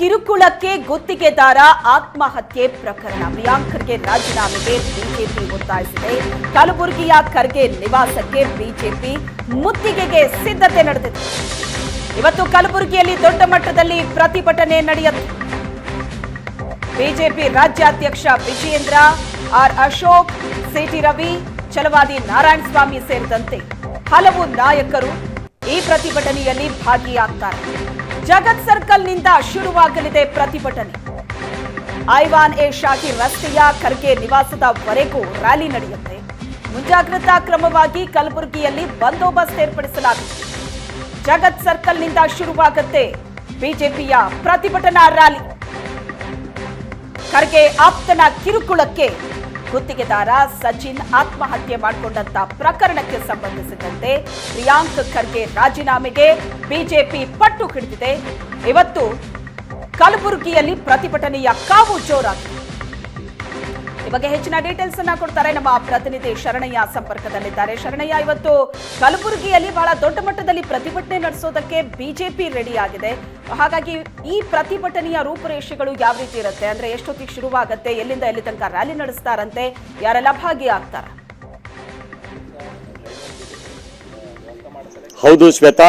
ಕಿರುಕುಳಕ್ಕೆ ಗುತ್ತಿಗೆದಾರ ಆತ್ಮಹತ್ಯೆ ಪ್ರಕರಣ. ಪ್ರಿಯಾಂಕ್ ಖರ್ಗೆ ರಾಜೀನಾಮೆಗೆ ಬಿಜೆಪಿ ಒತ್ತಾಯಿಸಿದೆ. ಕಲಬುರಗಿಯ ಖರ್ಗೆ ನಿವಾಸಕ್ಕೆ ಬಿಜೆಪಿ ಮುತ್ತಿಗೆಗೆ ಸಿದ್ಧತೆ ನಡೆದಿದೆ. ಇವತ್ತು ಕಲಬುರಗಿಯಲ್ಲಿ ದೊಡ್ಡ ಮಟ್ಟದಲ್ಲಿ ಪ್ರತಿಭಟನೆ ನಡೆಯುತ್ತೆ. ಬಿಜೆಪಿ ರಾಜ್ಯಾಧ್ಯಕ್ಷ Vijayendra, R Ashok C T Ravi, Chalavadi Narayana Swamy ಸೇರಿದಂತೆ ಹಲವು ನಾಯಕರು ಈ ಪ್ರತಿಭಟನೆಯಲ್ಲಿ ಭಾಗಿಯಾಗ್ತಾರೆ. ಜಗತ್ ಸರ್ಕಲ್ನಿಂದ ಶುರುವಾಗಲಿದೆ ಪ್ರತಿಭಟನೆ. ಐವಾನ್ ಎ ಶಾಹಿ ರಸ್ತೆಯ ಖರ್ಗೆ ನಿವಾಸದವರೆಗೂ ರ್ಯಾಲಿ ನಡೆಯುತ್ತೆ. ಮುಂಜಾಗ್ರತಾ ಕ್ರಮವಾಗಿ ಕಲಬುರಗಿಯಲ್ಲಿ ಬಂದೋಬಸ್ತ್ ಏರ್ಪಡಿಸಲಾಗಿದೆ. ಜಗತ್ ಸರ್ಕಲ್ನಿಂದ ಶುರುವಾಗುತ್ತೆ ಬಿಜೆಪಿಯ ಪ್ರತಿಭಟನಾ ರ್ಯಾಲಿ. ಖರ್ಗೆ ಆಪ್ತನ ಕಿರುಕುಳಕ್ಕೆ ಗುತ್ತಿಗೆದಾರ ಸಚಿನ್ ಆತ್ಮಹತ್ಯೆ ಮಾಡಿಕೊಂಡಂತ ಪ್ರಕರಣಕ್ಕೆ ಸಂಬಂಧಿಸಿದಂತೆ ಪ್ರಿಯಾಂಕ್ ಖರ್ಗೆ ರಾಜೀನಾಮೆಗೆ ಬಿಜೆಪಿ ಪಟ್ಟು ಹಿಡಿದಿದೆ. ಇವತ್ತು ಕಲಬುರಗಿಯಲ್ಲಿ ಪ್ರತಿಭಟನೆಯ ಕಾವು ಜೋರಾಗಿದೆ. ಈ ಬಗ್ಗೆ ಹೆಚ್ಚಿನ ಡೀಟೇಲ್ಸ್ ಅನ್ನ ಕೊಡ್ತಾರೆ ನಮ್ಮ ಪ್ರತಿನಿಧಿ ಶರಣಯ್ಯ ಸಂಪರ್ಕದಲ್ಲಿದ್ದಾರೆ. ಶರಣಯ್ಯ, ಇವತ್ತು ಕಲಬುರಗಿಯಲ್ಲಿ ಬಹಳ ದೊಡ್ಡ ಮಟ್ಟದಲ್ಲಿ ಪ್ರತಿಭಟನೆ ನಡೆಸೋದಕ್ಕೆ ಬಿಜೆಪಿ ರೆಡಿ ಆಗಿದೆ. ಹಾಗಾಗಿ ಈ ಪ್ರತಿಭಟನೆಯ ರೂಪುರೇಷೆಗಳು ಯಾವ ರೀತಿ ಇರುತ್ತೆ? ಅಂದ್ರೆ ಎಷ್ಟೊತ್ತಿಗೆ ಶುರುವಾಗುತ್ತೆ? ಎಲ್ಲಿಂದ ಎಲ್ಲಿ ತನಕ ರ್ಯಾಲಿ ನಡೆಸ್ತಾರಂತೆ? ಯಾರೆಲ್ಲ ಭಾಗಿಯಾಗ್ತಾರ? ಹೌದು ಶ್ವೇತಾ.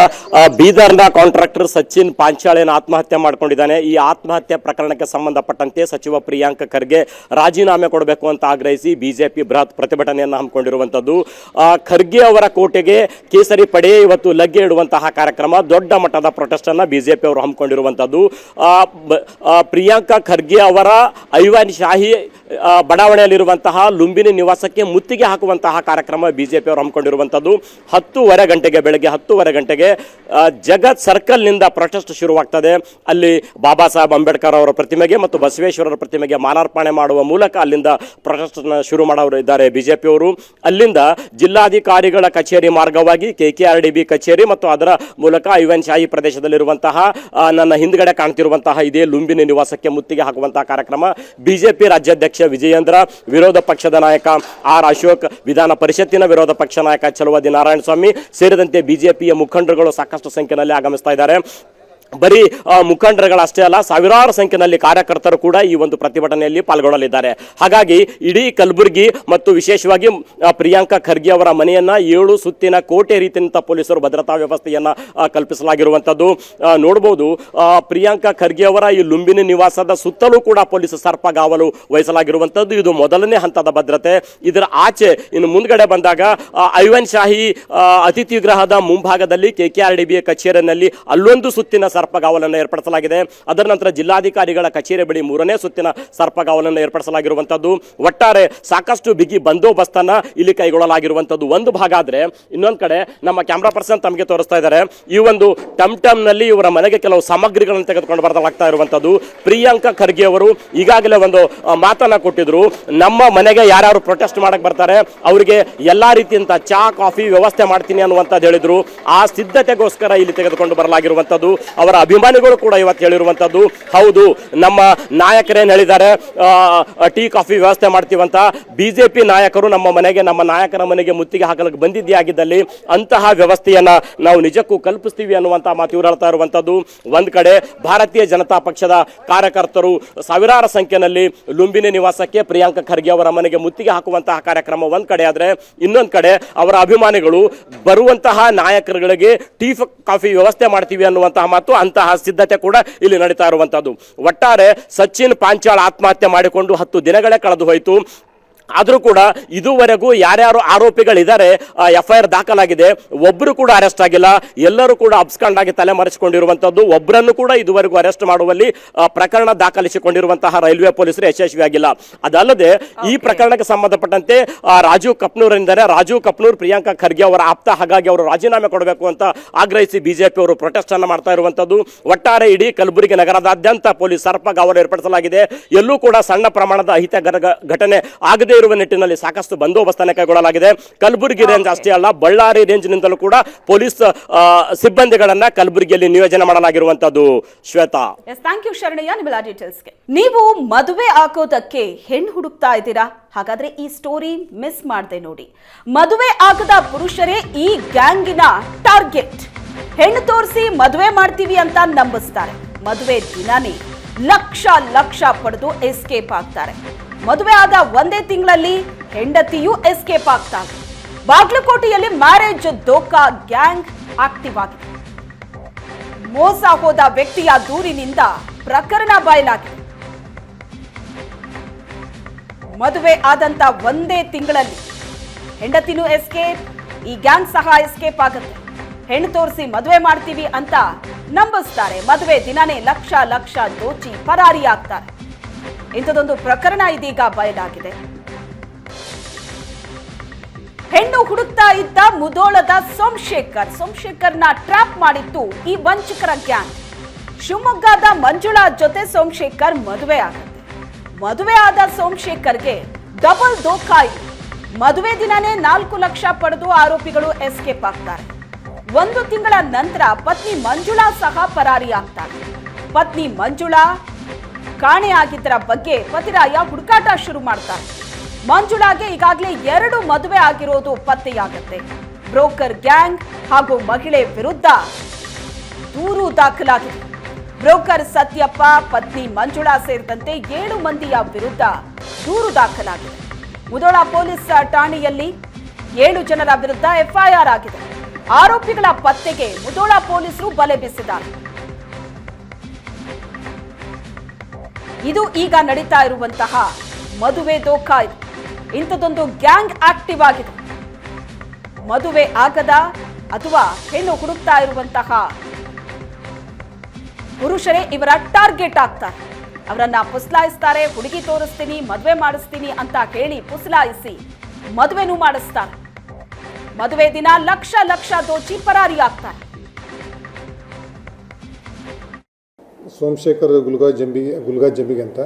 ಬೀದರ್ನ ಕಾಂಟ್ರಾಕ್ಟರ್ ಸಚಿನ್ ಪಾಂಚಾಳೆಯನ್ನು ಆತ್ಮಹತ್ಯೆ ಮಾಡ್ಕೊಂಡಿದ್ದಾನೆ. ಈ ಆತ್ಮಹತ್ಯೆ ಪ್ರಕರಣಕ್ಕೆ ಸಂಬಂಧಪಟ್ಟಂತೆ ಸಚಿವ ಪ್ರಿಯಾಂಕ ಖರ್ಗೆ ರಾಜೀನಾಮೆ ಕೊಡಬೇಕು ಅಂತ ಆಗ್ರಹಿಸಿ ಬಿಜೆಪಿ ಬೃಹತ್ ಪ್ರತಿಭಟನೆಯನ್ನು ಹಮ್ಮಿಕೊಂಡಿರುವಂತದ್ದು ಆ, ಖರ್ಗೆ ಅವರ ಕೋಟೆಗೆ ಕೇಸರಿ ಪಡೆ ಇವತ್ತು ಲಗ್ಗೆ ಇಡುವಂತಹ ಕಾರ್ಯಕ್ರಮ ದೊಡ್ಡ ಮಟ್ಟದ ಪ್ರೊಟೆಸ್ಟ್ ಅನ್ನ ಬಿಜೆಪಿ ಅವರು ಆ, ಪ್ರಿಯಾಂಕಾ ಖರ್ಗೆ ಅವರ ಐವಾನ್ ಶಾಹಿ ಬಡಾವಣೆಯಲ್ಲಿರುವಂತಹ ಲುಂಬಿನಿ ನಿವಾಸಕ್ಕೆ ಮುತ್ತಿಗೆ ಹಾಕುವಂತಹ ಕಾರ್ಯಕ್ರಮ ಬಿಜೆಪಿ ಪಿಯವರು ಹಮ್ಮಿಕೊಂಡಿರುವಂಥದ್ದು. ಹತ್ತೂವರೆ ಗಂಟೆಗೆ, ಬೆಳಗ್ಗೆ ಹತ್ತೂವರೆ ಗಂಟೆಗೆ ಜಗತ್ ಸರ್ಕಲ್ನಿಂದ ಪ್ರೊಟೆಸ್ಟ್ ಶುರುವಾಗ್ತದೆ. ಅಲ್ಲಿ ಬಾಬಾ ಸಾಹೇಬ್ ಅಂಬೇಡ್ಕರ್ ಅವರ ಪ್ರತಿಮೆಗೆ ಮತ್ತು ಬಸವೇಶ್ವರರ ಪ್ರತಿಮೆಗೆ ಮಾಲಾರ್ಪಣೆ ಮಾಡುವ ಮೂಲಕ ಅಲ್ಲಿಂದ ಪ್ರೊಟೆಸ್ಟ್ ಶುರು ಮಾಡೋರು ಇದ್ದಾರೆ ಬಿಜೆಪಿ ಅವರು. ಅಲ್ಲಿಂದ ಜಿಲ್ಲಾಧಿಕಾರಿಗಳ ಕಚೇರಿ ಮಾರ್ಗವಾಗಿ K K R D B ಕಚೇರಿ ಮತ್ತು ಅದರ ಮೂಲಕ ಐವನ್ ಶಾಹಿ ಪ್ರದೇಶದಲ್ಲಿರುವಂತಹ ನನ್ನ ಹಿಂದ್ಗಡೆ ಕಾಣ್ತಿರುವಂತಹ ಇದೇ ಲುಂಬಿನಿ ನಿವಾಸಕ್ಕೆ ಮುತ್ತಿಗೆ ಹಾಕುವಂತಹ ಕಾರ್ಯಕ್ರಮ ಬಿಜೆಪಿ ರಾಜ್ಯಾಧ್ಯಕ್ಷ ವಿಜಯೇಂದ್ರ, ವಿರೋಧ ಪಕ್ಷದ ನಾಯಕ ಆರ್ ಅಶೋಕ್, ವಿಧಾನ ಪರಿಷತ್ತಿನ ವಿರೋಧ ಪಕ್ಷ ನಾಯಕ ಚಲುವಾದಿ ನಾರಾಯಣ ಸ್ವಾಮಿ ಸೇರಿದಂತೆ ಬಿಜೆಪಿಯ ಮುಖಂಡರುಗಳು ಸಾಕಷ್ಟು ಸಂಖ್ಯೆಯಲ್ಲಿ ಆಗಮಿಸ್ತಾ ಇದ್ದಾರೆ. ಬರೀ ಮುಖಂಡರುಗಳಷ್ಟೇ ಅಲ್ಲ, ಸಾವಿರಾರು ಸಂಖ್ಯೆಯಲ್ಲಿ ಕಾರ್ಯಕರ್ತರು ಕೂಡ ಈ ಒಂದು ಪ್ರತಿಭಟನೆಯಲ್ಲಿ ಪಾಲ್ಗೊಳ್ಳಲಿದ್ದಾರೆ. ಹಾಗಾಗಿ ಇಡೀ ಕಲಬುರಗಿ ಮತ್ತು ವಿಶೇಷವಾಗಿ ಪ್ರಿಯಾಂಕಾ ಖರ್ಗೆ ಅವರ ಮನೆಯನ್ನ ಏಳು ಸುತ್ತಿನ ಕೋಟೆ ರೀತಿಯಂತ ಪೊಲೀಸರು ಭದ್ರತಾ ವ್ಯವಸ್ಥೆಯನ್ನ ಕಲ್ಪಿಸಲಾಗಿರುವಂಥದ್ದು ನೋಡ್ಬೋದು ಪ್ರಿಯಾಂಕಾ ಖರ್ಗೆ ಅವರ ಈ ಲುಂಬಿನಿ ನಿವಾಸದ ಸುತ್ತಲೂ ಕೂಡ ಪೊಲೀಸ್ ಸರ್ಪಗಾವಲು ವಹಿಸಲಾಗಿರುವಂಥದ್ದು ಇದು ಮೊದಲನೇ ಹಂತದ ಭದ್ರತೆ. ಇದರ ಆಚೆ, ಇನ್ನು ಮುಂದ್ಗಡೆ ಬಂದಾಗ ಐವನ್ ಶಾಹಿ ಅತಿಥಿ ಗೃಹದ ಮುಂಭಾಗದಲ್ಲಿ ಕೆ ಡಿ ಬಿ ಕಚೇರಿಯಲ್ಲಿ ಅಲ್ಲೊಂದು ಸುತ್ತಿನ ಸರ್ಪಗಾವಲನ್ನು ಏರ್ಪಡಿಸಲಾಗಿದೆ. ಅದರ ನಂತರ ಜಿಲ್ಲಾಧಿಕಾರಿಗಳ ಕಚೇರಿ ಬಳಿ ಮೂರನೇ ಸುತ್ತಿನ ಸರ್ಪಗಾವಲನ್ನು ಏರ್ಪಡಿಸಲಾಗಿರುವಂಥದ್ದು ಒಟ್ಟಾರೆ ಸಾಕಷ್ಟು ಬಿಗಿ ಬಂದೋಬಸ್ತನ್ನ ಇಲ್ಲಿ ಕೈಗೊಳ್ಳಲಾಗಿರುವಂತದ್ದು. ಒಂದು ಭಾಗ ಆದ್ರೆ ಇನ್ನೊಂದು ಕಡೆ ನಮ್ಮ ಕ್ಯಾಮ್ರಾ ಪರ್ಸನ್ ತಮಗೆ ತೋರಿಸ್ತಾ ಇದ್ದಾರೆ. ಈ ಒಂದು ಟಮ್ನಲ್ಲಿ ಇವರ ಮನೆಗೆ ಕೆಲವು ಸಾಮಗ್ರಿಗಳನ್ನು ತೆಗೆದುಕೊಂಡು ಬರಲಾಗ್ತಾ ಇರುವಂಥದ್ದು ಪ್ರಿಯಾಂಕಾ ಖರ್ಗೆ ಅವರು ಈಗಾಗಲೇ ಒಂದು ಮಾತನ್ನ ಕೊಟ್ಟಿದ್ರು. ನಮ್ಮ ಮನೆಗೆ ಯಾರ್ಯಾರು ಪ್ರೊಟೆಸ್ಟ್ ಮಾಡಕ್ಕೆ ಬರ್ತಾರೆ, ಅವರಿಗೆ ಎಲ್ಲಾ ರೀತಿಯಂತ ಚಾ, ಕಾಫಿ ವ್ಯವಸ್ಥೆ ಮಾಡ್ತೀನಿ ಅನ್ನುವಂಥದ್ದು ಹೇಳಿದ್ರು. ಆ ಸಿದ್ಧತೆಗೋಸ್ಕರ ಇಲ್ಲಿ ತೆಗೆದುಕೊಂಡು ಬರಲಾಗಿರುವಂತದ್ದು. ಅವರ ಅಭಿಮಾನಿಗಳು ಕೂಡ ಇವತ್ತು ಹೇಳಿರುವಂಥದ್ದು ಹೌದು, ನಮ್ಮ ನಾಯಕರೇನು ಹೇಳಿದ್ದಾರೆ? ಟೀ, ಕಾಫಿ ವ್ಯವಸ್ಥೆ ಮಾಡ್ತೀವಂತ ಬಿ ಜೆ ಪಿ ನಾಯಕರು ನಮ್ಮ ಮನೆಗೆ, ನಮ್ಮ ನಾಯಕರ ಮನೆಗೆ ಮುತ್ತಿಗೆ ಹಾಕಲಿಕ್ಕೆ ಬಂದಿದ್ದೇ ಆಗಿದ್ದಲ್ಲಿ ಅಂತಹ ವ್ಯವಸ್ಥೆಯನ್ನ ನಾವು ನಿಜಕ್ಕೂ ಕಲ್ಪಿಸ್ತೀವಿ ಅನ್ನುವಂಥ ಮಾತು ಇವರು ಹೇಳ್ತಾ ಇರುವಂಥದ್ದು ಒಂದು ಕಡೆ ಭಾರತೀಯ ಜನತಾ ಪಕ್ಷದ ಕಾರ್ಯಕರ್ತರು ಸಾವಿರಾರು ಸಂಖ್ಯೆಯಲ್ಲಿ ಲುಂಬಿನಿ ನಿವಾಸಕ್ಕೆ ಪ್ರಿಯಾಂಕಾ ಖರ್ಗೆ ಅವರ ಮನೆಗೆ ಮುತ್ತಿಗೆ ಹಾಕುವಂತಹ ಕಾರ್ಯಕ್ರಮ ಒಂದು ಕಡೆ ಆದರೆ ಇನ್ನೊಂದು ಕಡೆ ಅವರ ಅಭಿಮಾನಿಗಳು ಬರುವಂತಹ ನಾಯಕರುಗಳಿಗೆ ಟೀ, ಕಾಫಿ ವ್ಯವಸ್ಥೆ ಮಾಡ್ತೀವಿ ಅನ್ನುವಂತಹ ಮಾತು ಅಂತಹ ಸಿದ್ಧತೆ ಕೂಡ ಇಲ್ಲಿ ನಡೀತಾ ಇರುವಂಥದ್ದು ಒಟ್ಟಾರೆ ಸಚಿನ್ ಪಾಂಚಾಳ್ ಆತ್ಮಹತ್ಯೆ ಮಾಡಿಕೊಂಡು ಹತ್ತು ದಿನಗಳೇ ಕಳೆದು ಹೋಯಿತು. ಆದರೂ ಕೂಡ ಇದುವರೆಗೂ ಯಾರ್ಯಾರು ಆರೋಪಿಗಳಿದ್ದಾರೆ ಎಫ್ ಐ ಆರ್ ದಾಖಲಾಗಿದೆ ಒಬ್ಬರು ಕೂಡ ಅರೆಸ್ಟ್ ಆಗಿಲ್ಲ ಎಲ್ಲರೂ ಕೂಡ ಅಬ್ಸ್ಕಾಂಡ್ ಆಗಿ ತಲೆ ಮರೆಸಿಕೊಂಡಿರುವಂತದ್ದು ಒಬ್ಬರನ್ನು ಕೂಡ ಇದುವರೆಗೂ ಅರೆಸ್ಟ್ ಮಾಡುವಲ್ಲಿ ಪ್ರಕರಣ ದಾಖಲಿಸಿಕೊಂಡಿರುವಂತಹ ರೈಲ್ವೆ ಪೊಲೀಸರು ಯಶಸ್ವಿಯಾಗಿಲ್ಲ ಅದಲ್ಲದೆ ಈ ಪ್ರಕರಣಕ್ಕೆ ಸಂಬಂಧಪಟ್ಟಂತೆ ರಾಜು ರಾಜೀವ್ ಕಪ್ನೂರ್ ಎಂದರೆ ರಾಜೀವ್ ಕಪ್ನೂರ್ ಪ್ರಿಯಾಂಕಾ ಖರ್ಗೆ ಅವರ ಆಪ್ತ ಹಾಗಾಗಿ ಅವರು ರಾಜೀನಾಮೆ ಕೊಡಬೇಕು ಅಂತ ಆಗ್ರಹಿಸಿ ಬಿಜೆಪಿ ಅವರು ಪ್ರೊಟೆಸ್ಟ್ ಅನ್ನು ಮಾಡ್ತಾ ಇರುವಂತದ್ದು. ಒಟ್ಟಾರೆ ಇಡೀ ಕಲಬುರಗಿ ನಗರದಾದ್ಯಂತ ಪೊಲೀಸ್ ಸರ್ಪಗಾವಲು ಏರ್ಪಡಿಸಲಾಗಿದೆ. ಎಲ್ಲೂ ಕೂಡ ಸಣ್ಣ ಪ್ರಮಾಣದ ಅಹಿತ ಗರ- ಘಟನೆ ಆಗದೇ ಇರುವ ನಿಟ್ಟಿನಲ್ಲಿ ಸಾಕಷ್ಟು ಬಂದೋಬಸ್ತನ್ನು ಕೈಗೊಳ್ಳಲಾಗಿದೆ. ಕಲಬುರಗಿ ರೇಂಜ್ ಅಷ್ಟೇ ಅಲ್ಲ ಬಳ್ಳಾರಿ ರೇಂಜ್ನಿಂದಲೂ ಕೂಡ ಪೊಲೀಸ್ ಸಿಬ್ಬಂದಿಗಳನ್ನ ಕಲಬುರಗಿಯಲ್ಲಿ ನಿಯೋಜನೆ ಮಾಡಲಾಗಿರುವಂತದ್ದು ಶ್ವೇತಾ. Thank you Sharanayya. ನಿಮ್ಮೆಲ್ಲ ಡೀಟೇಲ್ಸ್ಗೆ ನೀವು ಮದುವೆ ಹಾಕೋದಕ್ಕೆ ಹೆಣ್ಣು ಹುಡುಕ್ತಾ ಇದ್ದೀರಾ? ಹಾಗಾದ್ರೆ ಈ ಸ್ಟೋರಿ ಮಿಸ್ ಮಾಡದೆ ನೋಡಿ. ಮದುವೆ ಆಗದ ಪುರುಷರೇ ಈ ಗ್ಯಾಂಗಿನ ಟಾರ್ಗೆಟ್ ಹೆಣ್ಣು ತೋರಿಸಿ ಮದುವೆ ಮಾಡ್ತೀವಿ ಅಂತ ನಂಬಿಸ್ತಾರೆ. ಮದುವೆ ದಿನಾನೇ. ಲಕ್ಷ ಲಕ್ಷ ಪಡೆದು ಎಸ್ಕೇಪ್ ಆಗ್ತಾರೆ. ಮದುವೆ ಆದ ಒಂದೇ ತಿಂಗಳಲ್ಲಿ ಹೆಂಡತಿಯೂ ಎಸ್ಕೇಪ್ ಆಗ್ತಾರೆ ಬಾಗ್ಲಕೋಟೆಯಲ್ಲಿ ಮ್ಯಾರೇಜ್ ದೋಖಾ ಗ್ಯಾಂಗ್ ಆಕ್ಟಿವ್ ಆಗಿದೆ. ಮೋಸ ಹೋದ ವ್ಯಕ್ತಿಯ ದೂರಿನಿಂದ ಪ್ರಕರಣ ಬಯಲಾಗಿದೆ. ಮದುವೆ ಆದಂತ ಒಂದೇ ತಿಂಗಳಲ್ಲಿ ಹೆಂಡತಿನೂ ಎಸ್ಕೇಪ್ ಈ ಗ್ಯಾಂಗ್ ಸಹ ಎಸ್ಕೇಪ್ ಆಗುತ್ತೆ. ಹೆಣ್ಣು ತೋರಿಸಿ ಮದುವೆ ಮಾಡ್ತೀವಿ ಅಂತ ನಂಬಿಸ್ತಾರೆ. ಮದುವೆ ದಿನನೇ ಲಕ್ಷ ಲಕ್ಷ ದೋಚಿ ಪರಾರಿಯಾಗ್ತಾರೆ. ಇಂಥದೊಂದು ಪ್ರಕರಣ ಇದೀಗ ಬಯಲಾಗಿದೆ. ಹೆಣ್ಣು ಹುಡುಕ್ತಾ ಇದ್ದ ಮುದೋಳದ ಸೋಮಶೇಖರ್. ಸೋಮಶೇಖರ್ನ ಟ್ರ್ಯಾಪ್ ಮಾಡಿತ್ತು ಈ ವಂಚಕರ ಗ್ಯಾಂಗ್. ಶಿವಮೊಗ್ಗದ ಮಂಜುಳಾ ಜೊತೆ ಸೋಮಶೇಖರ್ ಮದುವೆ ಆಗುತ್ತೆ ಮದುವೆ ಆದ ಸೋಮಶೇಖರ್ಗೆ ಡಬಲ್ ದೋಖಾಯಿ ಮದುವೆ ದಿನನೇ ನಾಲ್ಕು ಲಕ್ಷ ಪಡೆದು ಆರೋಪಿಗಳು ಎಸ್ಕೇಪ್ ಆಗ್ತಾರೆ. ಒಂದು ತಿಂಗಳ ನಂತರ ಪತ್ನಿ ಮಂಜುಳಾ ಸಹ ಪರಾರಿ ಆಗ್ತಾರೆ ಪತ್ನಿ ಮಂಜುಳಾ ಕಾಣೆಯಾಗಿದ್ದರ ಬಗ್ಗೆ ಪತಿರಾಯ ಹುಡುಕಾಟ ಶುರು ಮಾಡ್ತಾರೆ ಮಂಜುಳಾಗೆ ಈಗಾಗಲೇ ಎರಡು ಮದುವೆ ಆಗಿರೋದು ಪತ್ತೆಯಾಗುತ್ತೆ. ಬ್ರೋಕರ್ ಗ್ಯಾಂಗ್ ಹಾಗೂ ಮಹಿಳೆ ವಿರುದ್ಧ ದೂರು ದಾಖಲಾಗಿದೆ. ಬ್ರೋಕರ್ ಸತ್ಯಪ್ಪ, ಪತ್ನಿ ಮಂಜುಳಾ ಸೇರಿದಂತೆ ಏಳು ಮಂದಿಯ ವಿರುದ್ಧ ದೂರು ದಾಖಲಾಗಿದೆ. ಮುದೋಳ ಪೊಲೀಸ್ ಠಾಣೆಯಲ್ಲಿ ಏಳು ಜನರ ವಿರುದ್ಧ ಎಫ್ಐಆರ್ ಆಗಿದೆ. ಆರೋಪಿಗಳ ಪತ್ತೆಗೆ ಮುದೋಳ ಪೊಲೀಸರು ಬಲೆ ಬೀಸಿದ್ದಾರೆ. ಇದು ಈಗ ನಡೀತಾ ಇರುವಂತಹ ಮದುವೆ ದೋಖಾ ಇದು. ಗ್ಯಾಂಗ್ ಆಕ್ಟಿವ್ ಆಗಿದೆ. ಮದುವೆ ಆಗದ ಅಥವಾ ಹೆಣ್ಣು ಹುಡುಕ್ತಾ ಇರುವಂತಹ ಪುರುಷರೇ ಇವರ ಟಾರ್ಗೆಟ್ ಆಗ್ತಾರೆ. ಅವರನ್ನ ಪುಸ್ಲಾಯಿಸ್ತಾರೆ, ಹುಡುಗಿ ತೋರಿಸ್ತೀನಿ, ಮದುವೆ ಮಾಡಿಸ್ತೀನಿ ಅಂತ ಹೇಳಿ ಪುಸ್ಲಾಯಿಸಿ ಮದುವೆನೂ ಮಾಡಿಸ್ತಾರೆ. ಮದುವೆ ದಿನ ಲಕ್ಷ ಲಕ್ಷ ದೋಚಿ ಪರಾರಿ ಆಗ್ತಾರೆ ಸೋಮಶೇಖರ್ ಗುಲ್ಗಾ ಜಂಬಿ, ಗುಲ್ಗಾ ಜಂಬಿಗೆ ಅಂತ.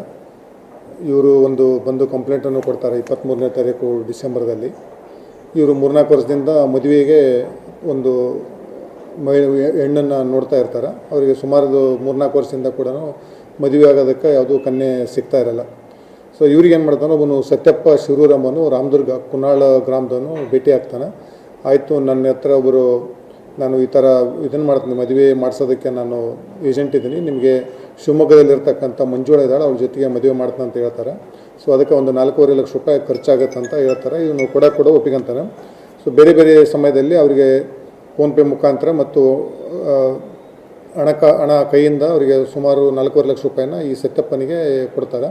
ಇವರು ಒಂದು ಬಂದು ಕಂಪ್ಲೇಂಟನ್ನು ಕೊಡ್ತಾರೆ ಇಪ್ಪತ್ತ್ಮೂರನೇ ತಾರೀಕು ಡಿಸೆಂಬರ್ದಲ್ಲಿ. ಇವರು ಮೂರ್ನಾಲ್ಕು ವರ್ಷದಿಂದ ಮದುವೆಗೆ ಒಂದು ಮಹಿಳೆ, ಹೆಣ್ಣನ್ನು ನೋಡ್ತಾ ಇರ್ತಾರೆ. ಅವರಿಗೆ ಸುಮಾರು ಮೂರ್ನಾಲ್ಕು ವರ್ಷದಿಂದ ಕೂಡ ಮದುವೆ ಆಗೋದಕ್ಕೆ ಯಾವುದೂ ಕನ್ಯೆ ಸಿಗ್ತಾ ಇರಲ್ಲ. ಸೊ ಇವ್ರಿಗೆ ಏನು ಮಾಡ್ತಾನೆ, ಒಬ್ಬನು ಸತ್ಯಪ್ಪ ಶಿವರೂರಮ್ಮನು ರಾಮದುರ್ಗ ಕುನಾಳ ಗ್ರಾಮದವನು ಭೇಟಿ ಆಗ್ತಾನೆ. ಆಯಿತು, ನನ್ನ ಹತ್ರ ಒಬ್ಬರು ನಾನು ಈ ಥರ ಇದನ್ನು ಮಾಡ್ತೀನಿ, ಮದುವೆ ಮಾಡಿಸೋದಕ್ಕೆ ನಾನು ಏಜೆಂಟ್ ಇದ್ದೀನಿ. ನಿಮಗೆ ಶಿವಮೊಗ್ಗದಲ್ಲಿರ್ತಕ್ಕಂಥ ಮಂಜುಳ ಇದ್ದಾಳೆ ಅವ್ರ ಜೊತೆಗೆ ಮದುವೆ ಮಾಡ್ತಾನೆ ಅಂತ ಹೇಳ್ತಾರೆ. ಸೊ ಅದಕ್ಕೆ ಒಂದು ನಾಲ್ಕೂವರೆ ಲಕ್ಷ ರೂಪಾಯಿ ಖರ್ಚಾಗುತ್ತೆ ಅಂತ ಹೇಳ್ತಾರೆ. ಇವನು ಕೂಡ ಕೂಡ ಒಪ್ಪಿಕೊಂತಾನೆ. ಸೊ ಬೇರೆ ಬೇರೆ ಸಮಯದಲ್ಲಿ ಅವರಿಗೆ ಫೋನ್ಪೇ ಮುಖಾಂತರ ಮತ್ತು ಹಣಕ, ಹಣ ಕೈಯಿಂದ ಅವರಿಗೆ ಸುಮಾರು ನಾಲ್ಕೂವರೆ ಲಕ್ಷ ರೂಪಾಯಿನ ಈ ಸತ್ಯಪ್ಪನಿಗೆ ಕೊಡ್ತಾರೆ.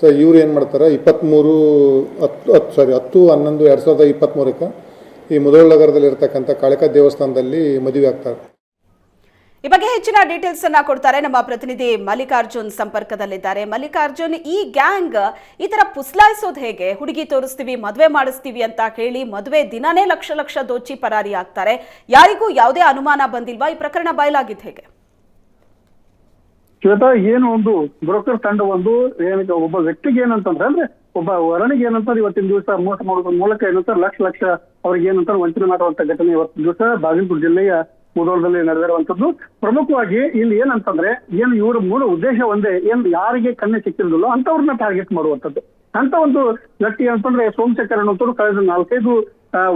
ಸೊ ಇವ್ರು ಏನು ಮಾಡ್ತಾರೆ? ಇಪ್ಪತ್ತ್ಮೂರು ಹತ್ತು ಹತ್ತು ಸಾರಿ ಹತ್ತು, ಹನ್ನೊಂದು, ಎರಡು ಸಾವಿರದ ಇಪ್ಪತ್ತ್ಮೂರಕ್ಕೆ ಈ ಇರತಕ್ಕಂಥ ಕಾಳಿಕಾ ದೇವಸ್ಥಾನದಲ್ಲಿ ಮದುವೆ ಆಗ್ತಾರೆ. ಈ ಬಗ್ಗೆ ಹೆಚ್ಚಿನ ಡೀಟೇಲ್ಸ್ ಅನ್ನ ಕೊಡ್ತಾರೆ ನಮ್ಮ ಪ್ರತಿನಿಧಿ ಮಲ್ಲಿಕಾರ್ಜುನ್ ಸಂಪರ್ಕದಲ್ಲಿದ್ದಾರೆ. ಮಲ್ಲಿಕಾರ್ಜುನ್, ಈ ಗ್ಯಾಂಗ್ ಈ ತರ ಪುಸ್ಲಾಯಿಸೋದು ಹೇಗೆ? ಹುಡುಗಿ ತೋರಿಸ್ತೀವಿ, ಮದುವೆ ಮಾಡಿಸ್ತೀವಿ ಅಂತ ಹೇಳಿ ಮದುವೆ ದಿನನೇ ಲಕ್ಷ ಲಕ್ಷ ದೋಚಿ ಪರಾರಿ ಆಗ್ತಾರೆ. ಯಾರಿಗೂ ಯಾವುದೇ ಅನುಮಾನ ಬಂದಿಲ್ವಾ? ಈ ಪ್ರಕರಣ ಬಯಲಾಗಿದ್ದು ಹೇಗೆ? ಶ್ವೇತಾ ಏನು ಒಂದು ಬ್ರೋಕರ್ ತಂಡ ಒಂದು ಏನಕ್ಕೆ ಒಬ್ಬ ವ್ಯಕ್ತಿಗೆ ಏನಂತಂದ್ರೆ, ಅಂದ್ರೆ ಒಬ್ಬ ವರಣಿಗೆ ಏನಂತಾರೆ, ಇವತ್ತಿನ ದಿವಸ ಮೋಸ ಮಾಡೋದ್ರ ಮೂಲಕ ಏನಂತಾರೆ, ಲಕ್ಷ ಲಕ್ಷ ಅವ್ರಿಗೆ ಏನಂತಾರೆ, ವಂಚನೆ ಮಾಡುವಂತ ಘಟನೆ ಇವತ್ತಿನ ದಿವಸ ಬಾಗಲಕೋಟೆ ಜಿಲ್ಲೆಯ ಮುದೋಳದಲ್ಲಿ ನಡೆದಿರುವಂತದ್ದು ಪ್ರಮುಖವಾಗಿ ಇಲ್ಲಿ ಏನಂತಂದ್ರೆ, ಏನು ಇವರ ಮೂಲ ಉದ್ದೇಶ ಒಂದೇ, ಏನ್ ಯಾರಿಗೆ ಕಣ್ಣೆ ಸಿಕ್ಕಿರೋದಿಲ್ಲ ಅಂತವ್ರನ್ನ ಟಾರ್ಗೆಟ್ ಮಾಡುವಂತದ್ದು ಅಂತ ಒಂದು ವ್ಯಕ್ತಿ ಅಂತಂದ್ರೆ ಸೋಮಶೇಖರ್ ಅನ್ನೋರು ಕಳೆದ ನಾಲ್ಕೈದು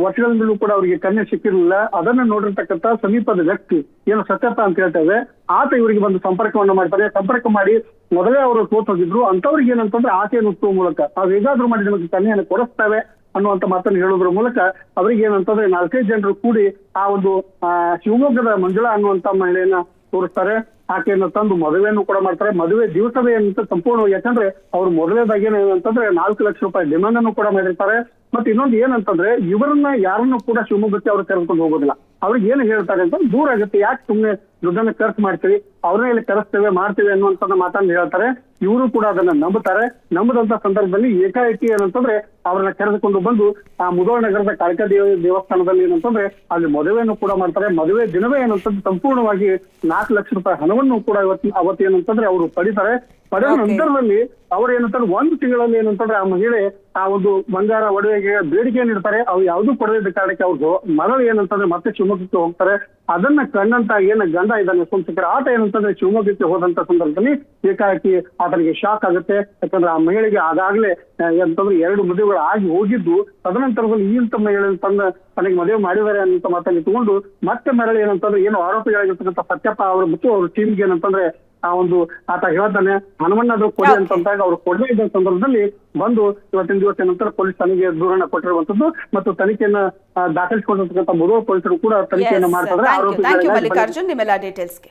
ವರ್ಷಗಳಿಂದಲೂ ಕೂಡ ಅವರಿಗೆ ಕನ್ಯೆ ಸಿಕ್ಕಿರಲಿಲ್ಲ. ಅದನ್ನ ನೋಡಿರ್ತಕ್ಕಂಥ ಸಮೀಪದ ವ್ಯಕ್ತಿ, ಏನು ಸತ್ಯಪ್ಪ ಅಂತ ಹೇಳ್ತೇವೆ, ಆತ ಇವರಿಗೆ ಬಂದು ಸಂಪರ್ಕವನ್ನು ಮಾಡ್ತಾರೆ. ಸಂಪರ್ಕ ಮಾಡಿ ಮೊದಲೇ ಅವರು ಹೋಗಿದ್ರು. ಅಂತವ್ರಿಗೆ ಏನಂತಂದ್ರೆ ಆಸೆಯನ್ನು ಹುಟ್ಟುವ ಮೂಲಕ. ನಾವು ಹೇಗಾದ್ರೂ ಮಾಡಿ ನಿಮಗೆ ಕನ್ಯೆಯನ್ನು ಕೊಡಿಸ್ತೇವೆ ಅನ್ನುವಂತ ಮಾತನ್ನು ಹೇಳೋದ್ರ ಮೂಲಕ ಅವರಿಗೆ ಏನಂತಂದ್ರೆ ನಾಲ್ಕೈದು ಜನರು ಕೂಡಿ ಆ ಒಂದು ಶಿವಮೊಗ್ಗದ ಮಂಜುಳಾ ಅನ್ನುವಂತ ಮಹಿಳೆಯನ್ನ ತೋರಿಸ್ತಾರೆ. ಆಕೆಯನ್ನು ತಂದು ಮದುವೆಯನ್ನು ಕೂಡ ಮಾಡ್ತಾರೆ. ಮದುವೆ ದಿವಸವೇ ಏನಂತ ಸಂಪೂರ್ಣ ಯಾಕಂದ್ರೆ ಅವ್ರು ಮೊದಲೇದಾಗಿ ಏನಂತಂದ್ರೆ ನಾಲ್ಕು ಲಕ್ಷ ರೂಪಾಯಿ ಡಿಮಾಂಡ್ ಅನ್ನು ಕೂಡ ಮಾಡಿರ್ತಾರೆ. ಮತ್ತೆ ಇನ್ನೊಂದು ಏನಂತಂದ್ರೆ ಇವರನ್ನ ಯಾರನ್ನು ಕೂಡ ಶಿವಮೊಗ್ಗಕ್ಕೆ ಅವ್ರು ಕರೆದುಕೊಂಡು ಹೋಗೋದಿಲ್ಲ. ಅವ್ರಿಗೆ ಏನು ಹೇಳ್ತಾರೆ ಅಂತ ದೂರ ಆಗುತ್ತೆ. ಯಾಕೆ ಸುಮ್ಮನೆ ದುಡ್ಡನ್ನ ಖರ್ಚು ಮಾಡ್ತೀವಿ? ಅವ್ರನ್ನ ಇಲ್ಲಿ ಕರೆಸ್ತೇವೆ, ಮಾಡ್ತೀವಿ ಅನ್ನುವಂತ ಮಾತನ್ನ ಹೇಳ್ತಾರೆ. ಇವರು ಕೂಡ ಅದನ್ನ ನಂಬುತ್ತಾರೆ. ನಂಬದಂತ ಸಂದರ್ಭದಲ್ಲಿ ಏಕಾಏಕಿ ಏನಂತಂದ್ರೆ ಅವ್ರನ್ನ ಕರೆದುಕೊಂಡು ಬಂದು ಆ ಮುದೋಳ ನಗರದ ಕಾಳಿಕಾ ದೇವ ದೇವಸ್ಥಾನದಲ್ಲಿ ಏನಂತಂದ್ರೆ ಅಲ್ಲಿ ಮದುವೆಯನ್ನು ಕೂಡ ಮಾಡ್ತಾರೆ. ಮದುವೆ ದಿನವೇ ಏನಂತಂದ್ರೆ ಸಂಪೂರ್ಣವಾಗಿ ನಾಲ್ಕು ಲಕ್ಷ ರೂಪಾಯಿ ಹಣವನ್ನು ಕೂಡ ಇವತ್ತು ಅವತ್ತು ಏನಂತಂದ್ರೆ ಅವರು ಪಡಿತಾರೆ. ಪಡೆದ. ನಂತರದಲ್ಲಿ ಅವರು ಏನಂತಂದ್ರೆ ಒಂದು ತಿಂಗಳಲ್ಲಿ ಏನಂತಂದ್ರೆ ಆ ಮಹಿಳೆ ಆ ಒಂದು ಬಂಗಾರ ಒಡವೆಗೆ ಬೇಡಿಕೆ ನೀಡ್ತಾರೆ. ಅವ್ರು ಯಾವುದು ಪಡೆದಿದ್ದ ಕಾರಣಕ್ಕೆ ಅವ್ರು ಮರಳು ಏನಂತಂದ್ರೆ ಮತ್ತೆ ಶಿವಮೊಗ್ಗಕ್ಕೆ ಹೋಗ್ತಾರೆ. ಅದನ್ನ ಕಣ್ಣಂತ ಏನ ಗಂಡ ಇದ್ದಾನೆ ಸೋಮಶೇಖರ್ ಆತ ಏನಂತಂದ್ರೆ ಶಿವಮೊಗ್ಗಕ್ಕೆ ಹೋದಂತ ಸಂದರ್ಭದಲ್ಲಿ ಏಕಾಏಕಿ ಆತನಿಗೆ ಶಾಕ್ ಆಗುತ್ತೆ. ಯಾಕಂದ್ರೆ ಆ ಮಹಿಳೆಗೆ ಆಗಾಗ್ಲೇ ಅಂತಂದ್ರೆ ಎರಡು ಮದುವೆಗಳು ಆಗಿ ಹೋಗಿದ್ದು ತದನಂತರದಲ್ಲಿ ಈ ಇಂಥ ಮಹಿಳೆ ತನ್ನ ತನಗೆ ಮದುವೆ ಮಾಡಿದ್ದಾರೆ ಅಂತ ಮಾತನ್ನ ಇಟ್ಕೊಂಡು ಮತ್ತೆ ಮರಳಿ ಏನಂತಂದ್ರೆ ಏನು ಆರೋಪಿಗಳಾಗಿರ್ತಕ್ಕಂಥ ಸತ್ಯಪ್ಪ ಅವರು ಮತ್ತು ಅವ್ರ ಟೀಮ್ಗೆ ಏನಂತಂದ್ರೆ ಆ ಒಂದು ಆತ ಹೇಳ್ತಾನೆ ಹನುಮಣ್ಣದ ಕೊಡಿ. ಅಂತಂದಾಗ ಅವ್ರು ಕೊಡದೇ ಇದ್ದ ಸಂದರ್ಭದಲ್ಲಿ ಬಂದು ಇವತ್ತಿನ ದಿವಸ ನಂತರ ಪೊಲೀಸ್ ತನಿಖೆ ದೂರನ್ನ ಕೊಟ್ಟಿರುವಂತದ್ದು ಮತ್ತು ತನಿಖೆಯನ್ನ ದಾಖಲಿಸಿಕೊಂಡಿರ್ತಕ್ಕಂಥ ಮುರುಘ ಪೊಲೀಸರು ಕೂಡ ತನಿಖೆಯನ್ನ ಮಾಡ್ತಾರೆ ಮಲ್ಲಿಕಾರ್ಜುನ್. ನಿಮ್ಮೆಲ್ಲ ಡೀಟೇಲ್ಸ್ಗೆ